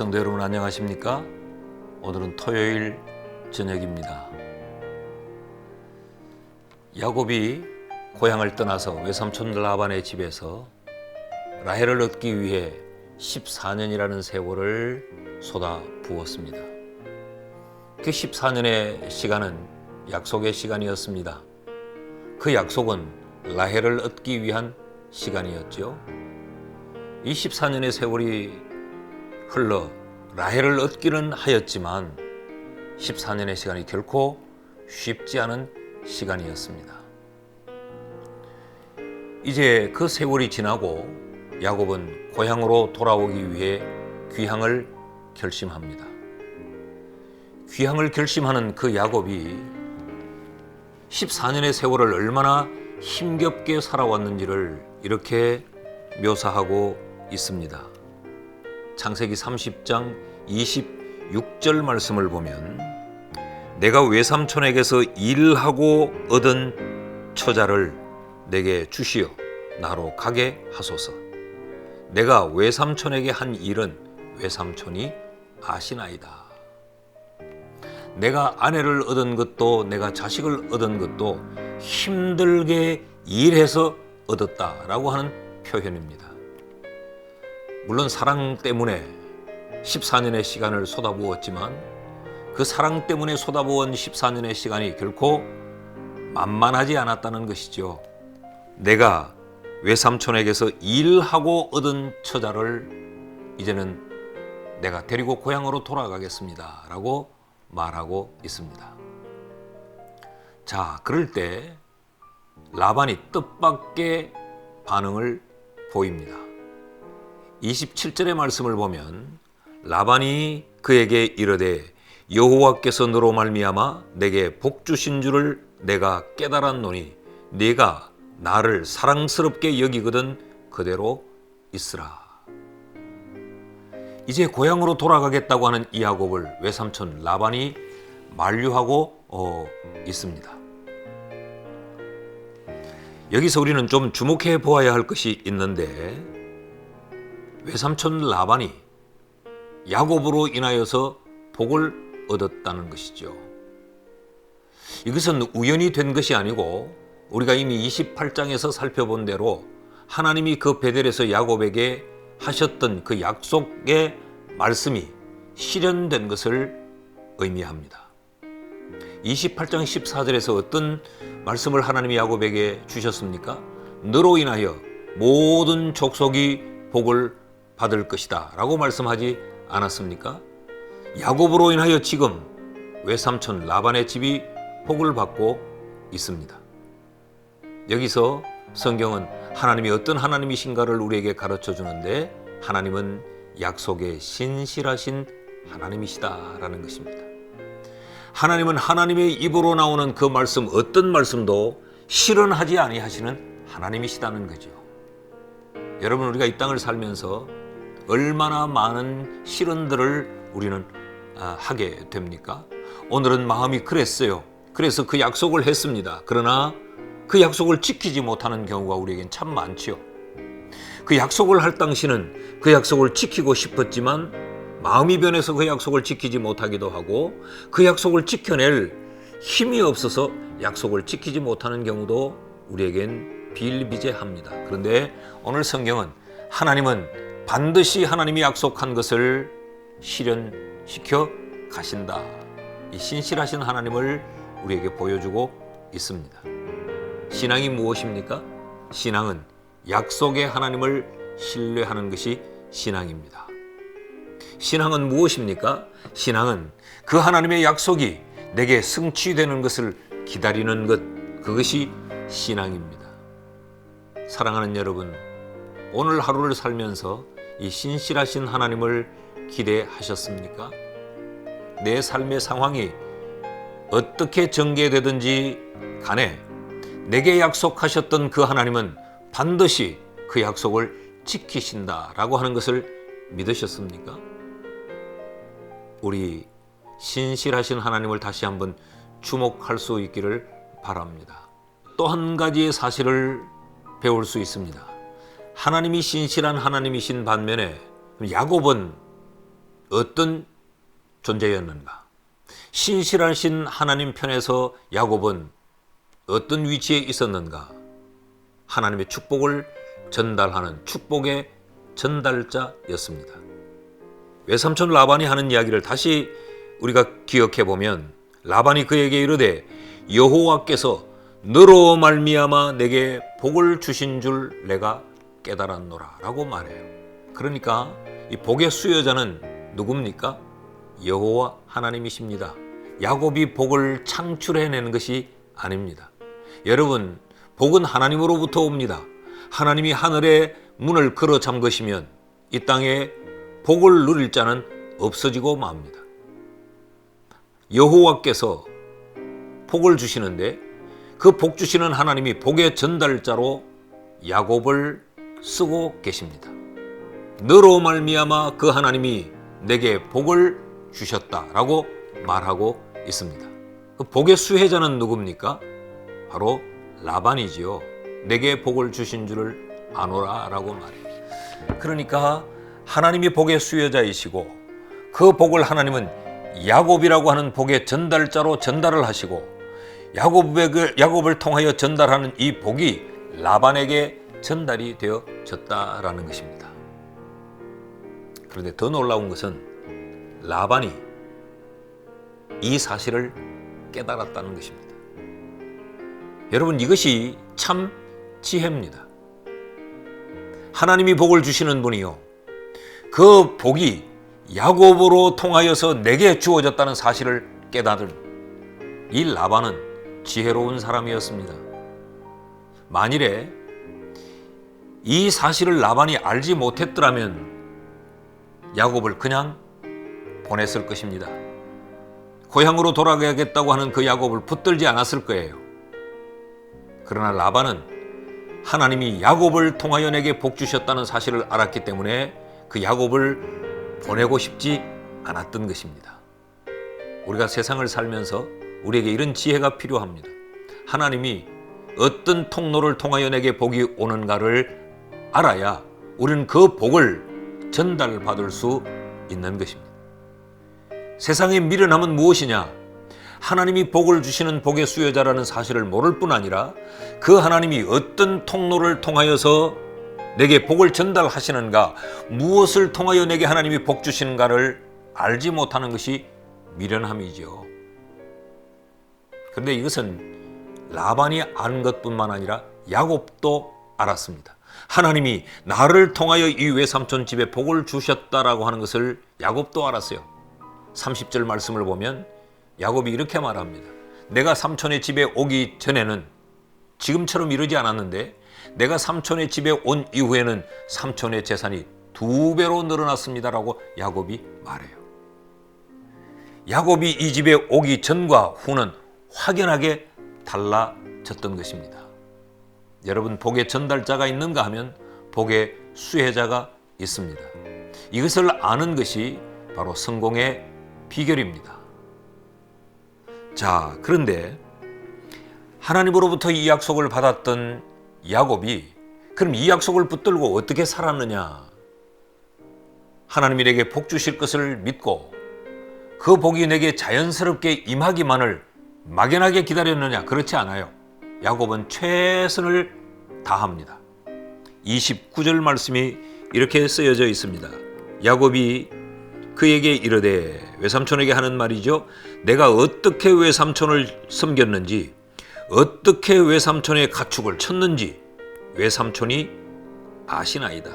성도 여러분 안녕하십니까? 오늘은 토요일 저녁입니다. 야곱이 고향을 떠나서 외삼촌 라반의 집에서 라헬을 얻기 위해 14년이라는 세월을 쏟아 부었습니다. 그 14년의 시간은 약속의 시간이었습니다. 그 약속은 라헬을 얻기 위한 시간이었죠. 이 14년의 세월이 흘러 라헬을 얻기는 하였지만 14년의 시간이 결코 쉽지 않은 시간이었습니다. 이제 그 세월이 지나고 야곱은 고향으로 돌아오기 위해 귀향을 결심합니다. 귀향을 결심하는 그 야곱이 14년의 세월을 얼마나 힘겹게 살아왔는지를 이렇게 묘사하고 있습니다. 창세기 30장 26절 말씀을 보면 내가 외삼촌에게서 일하고 얻은 처자를 내게 주시어 나로 가게 하소서. 내가 외삼촌에게 한 일은 외삼촌이 아시나이다. 내가 아내를 얻은 것도 내가 자식을 얻은 것도 힘들게 일해서 얻었다라고 하는 표현입니다. 물론 사랑 때문에 14년의 시간을 쏟아부었지만 그 사랑 때문에 쏟아부은 14년의 시간이 결코 만만하지 않았다는 것이죠. 내가 외삼촌에게서 일하고 얻은 처자를 이제는 내가 데리고 고향으로 돌아가겠습니다. 라고 말하고 있습니다. 자, 그럴 때 라반이 뜻밖의 반응을 보입니다. 27절의 말씀을 보면 라반이 그에게 이르되 여호와께서 너로 말미암아 내게 복 주신 줄을 내가 깨달았노니 네가 나를 사랑스럽게 여기거든 그대로 있으라. 이제 고향으로 돌아가겠다고 하는 이 야곱을 외삼촌 라반이 만류하고 어, 있습니다. 여기서 우리는 좀 주목해 보아야 할 것이 있는데 외삼촌 라반이 야곱으로 인하여서 복을 얻었다는 것이죠. 이것은 우연이 된 것이 아니고 우리가 이미 28장에서 살펴본 대로 하나님이 그 베델에서 야곱에게 하셨던 그 약속의 말씀이 실현된 것을 의미합니다. 28장 14절에서 어떤 말씀을 하나님이 야곱에게 주셨습니까? 너로 인하여 모든 족속이 복을 받을 것이다 라고 말씀하지 않았습니까? 야곱으로 인하여 지금 외삼촌 라반의 집이 복을 받고 있습니다. 여기서 성경은 하나님이 어떤 하나님이신가를 우리에게 가르쳐 주는데 하나님은 약속에 신실하신 하나님이시다라는 것입니다. 하나님은 하나님의 입으로 나오는 그 말씀 어떤 말씀도 실현하지 아니하시는 하나님이시다는 거죠. 여러분 우리가 이 땅을 살면서 얼마나 많은 실현들을 우리는 아, 하게 됩니까? 오늘은 마음이 그랬어요. 그래서 그 약속을 했습니다. 그러나 그 약속을 지키지 못하는 경우가 우리에겐 참 많지요. 그 약속을 할 당시는 그 약속을 지키고 싶었지만 마음이 변해서 그 약속을 지키지 못하기도 하고 그 약속을 지켜낼 힘이 없어서 약속을 지키지 못하는 경우도 우리에겐 비일비재합니다. 그런데 오늘 성경은 하나님은 반드시 하나님이 약속한 것을 실현시켜 가신다. 이 신실하신 하나님을 우리에게 보여주고 있습니다. 신앙이 무엇입니까? 신앙은 약속의 하나님을 신뢰하는 것이 신앙입니다. 신앙은 무엇입니까? 신앙은 그 하나님의 약속이 내게 성취되는 것을 기다리는 것, 그것이 신앙입니다. 사랑하는 여러분, 오늘 하루를 살면서 이 신실하신 하나님을 기대하셨습니까? 내 삶의 상황이 어떻게 전개되든지 간에 내게 약속하셨던 그 하나님은 반드시 그 약속을 지키신다라고 하는 것을 믿으셨습니까? 우리 신실하신 하나님을 다시 한번 주목할 수 있기를 바랍니다. 또 한 가지의 사실을 배울 수 있습니다. 하나님이 신실한 하나님이신 반면에 야곱은 어떤 존재였는가? 신실하신 하나님 편에서 야곱은 어떤 위치에 있었는가? 하나님의 축복을 전달하는 축복의 전달자였습니다. 외삼촌 라반이 하는 이야기를 다시 우리가 기억해 보면 라반이 그에게 이르되 여호와께서 너로 말미암아 내게 복을 주신 줄 내가 깨달았노라 라고 말해요. 그러니까 이 복의 수여자는 누굽니까? 여호와 하나님이십니다. 야곱이 복을 창출해내는 것이 아닙니다. 여러분, 복은 하나님으로부터 옵니다. 하나님이 하늘의 문을 걸어 잠그시면 이 땅에 복을 누릴 자는 없어지고 맙니다. 여호와께서 복을 주시는데 그 복 주시는 하나님이 복의 전달자로 야곱을 쓰고 계십니다. 너로 말미암아 그 하나님이 내게 복을 주셨다라고 말하고 있습니다. 그 복의 수혜자는 누굽니까? 바로 라반이지요. 내게 복을 주신 줄을 아노라라고 말해요. 그러니까 하나님이 복의 수혜자이시고 그 복을 하나님은 야곱이라고 하는 복의 전달자로 전달을 하시고 야곱을, 야곱을 통하여 전달하는 이 복이 라반에게 전달이 되어졌다라는 것입니다. 그런데 더 놀라운 것은 라반이 이 사실을 깨달았다는 것입니다. 여러분 이것이 참 지혜입니다. 하나님이 복을 주시는 분이요. 그 복이 야곱으로 통하여서 내게 주어졌다는 사실을 깨달은 이 라반은 지혜로운 사람이었습니다. 만일에 이 사실을 라반이 알지 못했더라면 야곱을 그냥 보냈을 것입니다. 고향으로 돌아가야겠다고 하는 그 야곱을 붙들지 않았을 거예요. 그러나 라반은 하나님이 야곱을 통하여 내게 복 주셨다는 사실을 알았기 때문에 그 야곱을 보내고 싶지 않았던 것입니다. 우리가 세상을 살면서 우리에게 이런 지혜가 필요합니다. 하나님이 어떤 통로를 통하여 내게 복이 오는가를 알아야 우리는 그 복을 전달받을 수 있는 것입니다. 세상의 미련함은 무엇이냐? 하나님이 복을 주시는 복의 수여자라는 사실을 모를 뿐 아니라 그 하나님이 어떤 통로를 통하여서 내게 복을 전달하시는가, 무엇을 통하여 내게 하나님이 복 주시는가를 알지 못하는 것이 미련함이지요. 그런데 이것은 라반이 아는 것뿐만 아니라 야곱도 알았습니다. 하나님이 나를 통하여 이 외삼촌 집에 복을 주셨다라고 하는 것을 야곱도 알았어요. 30절 말씀을 보면 야곱이 이렇게 말합니다. 내가 삼촌의 집에 오기 전에는 지금처럼 이러지 않았는데 내가 삼촌의 집에 온 이후에는 삼촌의 재산이 두 배로 늘어났습니다라고 야곱이 말해요. 야곱이 이 집에 오기 전과 후는 확연하게 달라졌던 것입니다. 여러분 복의 전달자가 있는가 하면 복의 수혜자가 있습니다. 이것을 아는 것이 바로 성공의 비결입니다. 자, 그런데 하나님으로부터 이 약속을 받았던 야곱이 그럼 이 약속을 붙들고 어떻게 살았느냐? 하나님이 내게 복 주실 것을 믿고 그 복이 내게 자연스럽게 임하기만을 막연하게 기다렸느냐? 그렇지 않아요. 야곱은 최선을 다합니다. 29절 말씀이 이렇게 쓰여져 있습니다. 야곱이 그에게 이르되 외삼촌에게 하는 말이죠. 내가 어떻게 외삼촌을 섬겼는지 어떻게 외삼촌의 가축을 쳤는지 외삼촌이 아시나이다.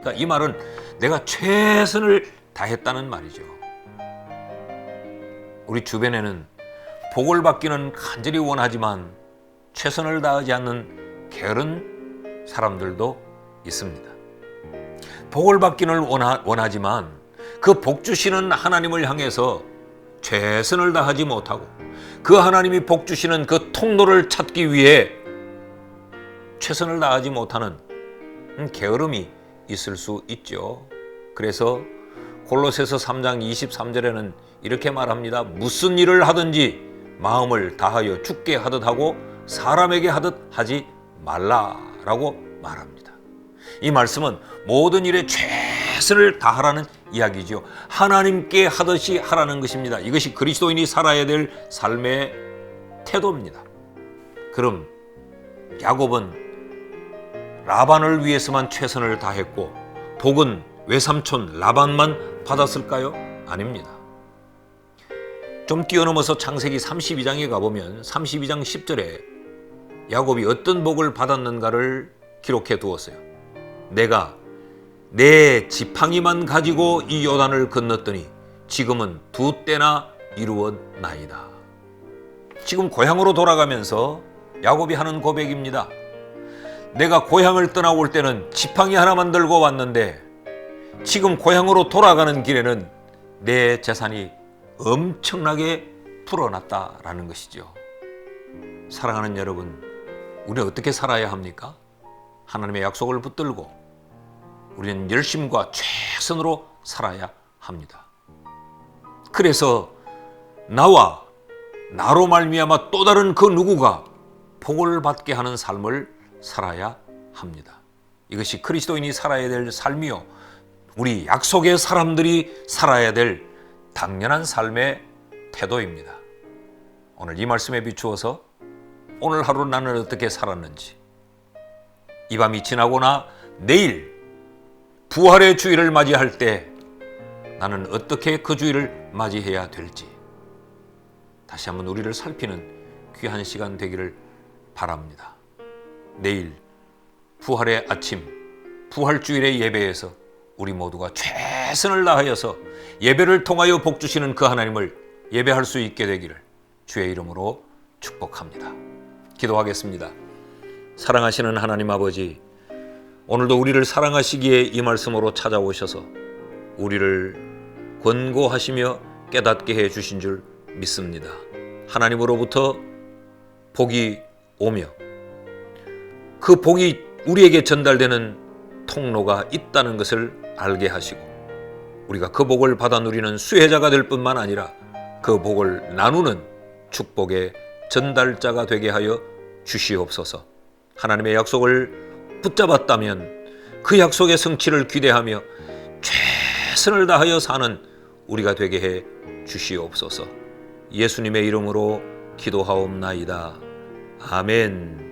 그러니까 이 말은 내가 최선을 다했다는 말이죠. 우리 주변에는 복을 받기는 간절히 원하지만 최선을 다하지 않는 게으른 사람들도 있습니다. 복을 받기는 원하, 원하 지만 그 복 주시는 하나님을 향해서 최선을 다하지 못하고 그 하나님이 복 주시는 그 통로를 찾기 위해 최선을 다하지 못하는 게으름이 있을 수 있죠. 그래서 골로새서 3장 23절에는 이렇게 말합니다. 무슨 일을 하든지 마음을 다하여 죽게 하듯 하고 사람에게 하듯 하지 말라라고 말합니다. 이 말씀은 모든 일에 최선을 다하라는 이야기죠. 하나님께 하듯이 하라는 것입니다. 이것이 그리스도인이 살아야 될 삶의 태도입니다. 그럼 야곱은 라반을 위해서만 최선을 다했고 복은 외삼촌 라반만 받았을까요? 아닙니다. 좀 뛰어넘어서 창세기 32장에 가보면 32장 10절에 야곱이 어떤 복을 받았는가를 기록해 두었어요. 내가 내 지팡이만 가지고 이 요단을 건넜더니 지금은 두 때나 이루었나이다. 지금 고향으로 돌아가면서 야곱이 하는 고백입니다. 내가 고향을 떠나올 때는 지팡이 하나만 들고 왔는데 지금 고향으로 돌아가는 길에는 내 재산이 엄청나게 불어났다라는 것이죠. 사랑하는 여러분, 우리는 어떻게 살아야 합니까? 하나님의 약속을 붙들고 우리는 열심과 최선으로 살아야 합니다. 그래서 나와 나로 말미암아 또 다른 그 누구가 복을 받게 하는 삶을 살아야 합니다. 이것이 그리스도인이 살아야 될 삶이요. 우리 약속의 사람들이 살아야 될 당연한 삶의 태도입니다. 오늘 이 말씀에 비추어서 오늘 하루 나는 어떻게 살았는지 이 밤이 지나고나 내일 부활의 주일을 맞이할 때 나는 어떻게 그 주일을 맞이해야 될지 다시 한번 우리를 살피는 귀한 시간 되기를 바랍니다. 내일 부활의 아침, 부활 주일의 예배에서 우리 모두가 최선을 다하여서 예배를 통하여 복 주시는 그 하나님을 예배할 수 있게 되기를 주의 이름으로 축복합니다. 기도하겠습니다. 사랑하시는 하나님 아버지, 오늘도 우리를 사랑하시기에 이 말씀으로 찾아오셔서 우리를 권고하시며 깨닫게 해 주신 줄 믿습니다. 하나님으로부터 복이 오며 그 복이 우리에게 전달되는 통로가 있다는 것을 알게 하시고 우리가 그 복을 받아 누리는 수혜자가 될 뿐만 아니라 그 복을 나누는 축복의 전달자가 되게 하여 주시옵소서. 하나님의 약속을 붙잡았다면 그 약속의 성취를 기대하며 최선을 다하여 사는 우리가 되게 해 주시옵소서. 예수님의 이름으로 기도하옵나이다. 아멘.